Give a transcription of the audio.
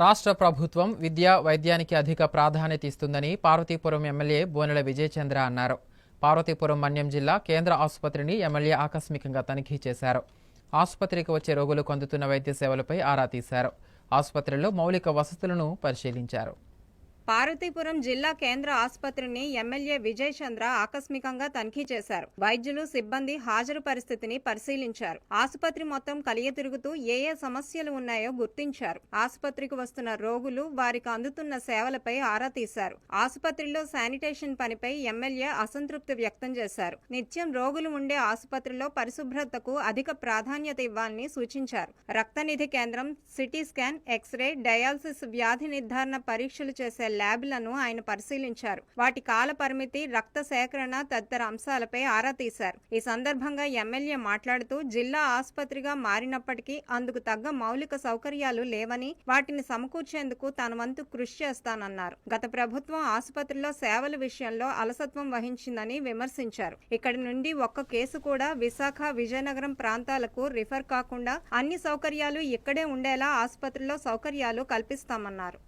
రాష్ట్ర ప్రభుత్వం విద్య వైద్యానికి అధిక ప్రాధాన్యత ఇస్తుందని పార్వతీపురం ఎమ్మెల్యే బోనెల విజయచంద్ర అన్నారు. పార్వతీపురం మన్యం జిల్లా కేంద్ర ఆసుపత్రిని ఎమ్మెల్యే ఆకస్మికంగా తనిఖీ చేశారు. ఆసుపత్రికి వచ్చే రోగులు పొందుతున్న వైద్య సేవలపై ఆరా తీశారు. ఆసుపత్రిలో మౌలిక వసతులను పరిశీలించారు. పార్వతీపురం జిల్లా కేంద్ర ఆసుపత్రిని ఎమ్మెల్యే విజయ్ చంద్ర ఆకస్మికంగా తనిఖీ చేశారు. వైద్యులు సిబ్బంది హాజరు పరిస్థితిని పరిశీలించారు. ఆసుపత్రి మొత్తం కలియ తిరుగుతూ ఏ ఏ సమస్యలు ఉన్నాయో గుర్తించారు. ఆసుపత్రికి వస్తున్న రోగులు వారికి అందుతున్న సేవలపై ఆరా తీశారు. ఆసుపత్రిలో శానిటేషన్ పనిపై ఎమ్మెల్యే అసంతృప్తి వ్యక్తం చేశారు. నిత్యం రోగులు ఉండే ఆసుపత్రిలో పరిశుభ్రతకు అధిక ప్రాధాన్యత ఇవ్వాలని సూచించారు. రక్తనిధి కేంద్రం సిటీ స్కాన్ ఎక్స్రే డయాలసిస్ వ్యాధి నిర్ధారణ పరీక్షలు చేసే ల్యాబ్లను ఆయన పరిశీలించారు. వాటి కాల పరిమితి రక్త సేకరణ తదితర అంశాలపై ఆరా తీశారు. ఈ సందర్భంగా ఎమ్మెల్యే మాట్లాడుతూ జిల్లా ఆసుపత్రిగా మారినప్పటికీ అందుకు తగ్గ మౌలిక సౌకర్యాలు లేవని వాటిని సమకూర్చేందుకు తన వంతు కృషి చేస్తానన్నారు. గత ప్రభుత్వం ఆసుపత్రిలో సేవల విషయంలో అలసత్వం వహించిందని విమర్శించారు. ఇక్కడి నుండి ఒక్క కేసు కూడా విశాఖ విజయనగరం ప్రాంతాలకు రిఫర్ కాకుండా అన్ని సౌకర్యాలు ఇక్కడే ఉండేలా ఆసుపత్రిలో సౌకర్యాలు కల్పిస్తామన్నారు.